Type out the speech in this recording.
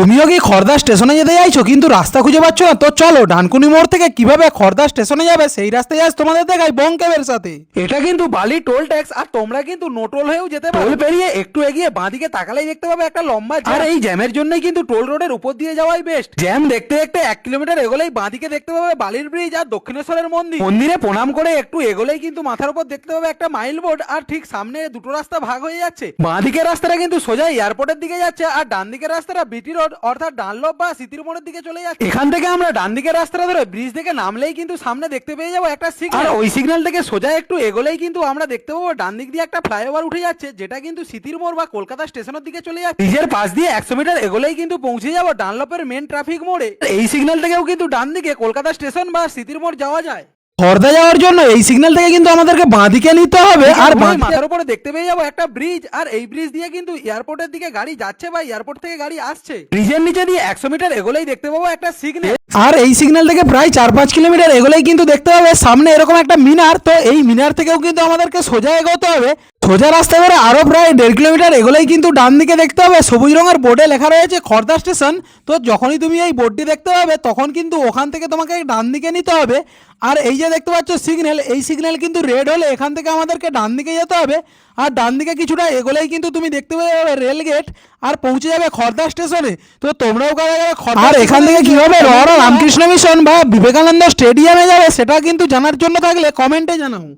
তুমিও কি খর্দা স্টেশনে যেতে চাইছো কিন্তু রাস্তা খুঁজে পাচ্ছ না। তো চলো ডানকুনি মোড় থেকে কীভাবে খর্দা স্টেশনে যাবে সেই রাস্তায় আজ তোমাদের দেখাই বঙ্কেবের সাথে। এটা কিন্তু বালি টোল ট্যাক্স আর তোমরা কিন্তু নোটোল হয়েও যেতে পারো। টোল পেরিয়ে একটু এগিয়ে বাঁদিকে তাকালেই দেখতে পাবে একটা লম্বা জ্যাম। আর এই জ্যামের জন্যই কিন্তু টোল রোডের উপর দিয়ে যাওয়াই বেস্ট জ্যাম দেখতে দেখতে এক কিলোমিটার এগোলেই বাঁদিকে দেখতে পাবে বালির ব্রিজ আর দক্ষিণেশ্বরের মন্দির। মন্দিরে প্রণাম করে একটু এগোলেই কিন্তু মাথার উপর দেখতে পাবে একটা মাইল বোর্ড আর ঠিক সামনে দুটো রাস্তা ভাগ হয়ে যাচ্ছে। বাঁদিকের রাস্তাটা কিন্তু সোজা এয়ারপোর্টের দিকে যাচ্ছে আর ডান দিকের রাস্তাটা বিটি রোড অর্থাৎ ডানলপ বা সিতির মোড়ের দিকে চলে যাচ্ছে এখান থেকে আমরা ডান দিকের রাস্তাটা ধরে ব্রিজ থেকে নামলেই কিন্তু সামনে দেখতে পেয়ে যাব একটা সিগন্যাল ওই সিগন্যাল থেকে সোজা একটু এগোলেই কিন্তু আমরা দেখতে পাবো ডান দিক দিয়ে একটা ফ্লাইওভার উঠে যাচ্ছে যেটা কিন্তু সিতির মোড় বা কলকাতা স্টেশনের দিকে চলে যাচ্ছে। ব্রিজের পাশ দিয়ে একশো মিটার এগোলেই কিন্তু পৌঁছে যাব ডানলপের মেন ট্রাফিক মোড়ে। এই সিগন্যাল থেকেও কিন্তু ডান দিকে কলকাতা স্টেশন বা সিতির মোড় যাওয়া যায়। খর্দা যাওয়ার জন্য এই সিগন্যাল থেকে কিন্তু আমাদেরকে বাঁদিকে নিতে হবে আর মাথার উপরে দেখতে পেয়ে যাব একটা ব্রিজ আর এই ব্রিজ দিয়ে কিন্তু এয়ারপোর্টের দিকে গাড়ি যাচ্ছে বা এয়ারপোর্ট থেকে গাড়ি আসছে। ব্রিজের নিচে দিয়ে একশো মিটার এগোলেই দেখতে পাবো একটা সিগন্যাল আর এই সিগন্যাল থেকে প্রায় চার পাঁচ কিলোমিটার এগোলেই কিন্তু দেখতে হবে সামনে এরকম একটা মিনার তো এই মিনার থেকেও কিন্তু আমাদেরকে সোজা এগোতে হবে। সোজা রাস্তা ধরে আরও প্রায় দেড় কিলোমিটার এগোলেই কিন্তু ডান দিকে দেখতে হবে সবুজ রঙের বোর্ডে লেখা রয়েছে খর্দা স্টেশন। তো যখনই তুমি এই বোর্ডটি দেখতে পাবে তখন কিন্তু ওখান থেকে তোমাকে ডান দিকে নিতে হবে। আর এই যে দেখতে পাচ্ছ সিগন্যাল এই সিগন্যাল কিন্তু রেড হলে এখান থেকে আমাদেরকে ডান দিকে যেতে হবে। আর ডান দিকে কিছুটা এগোলেই কিন্তু তুমি দেখতে পেয়ে যাবে রেল গেট আর পৌঁছে যাবে খর্দা স্টেশনে। তো তোমরাও কারা কারা খর্দা আর এখান থেকে কীভাবে রড়া রামকৃষ্ণ মিশন বা বিবেকানন্দ স্টেডিয়ামে যাবে সেটা কিন্তু জানার জন্য থাকলে কমেন্টে জানাও।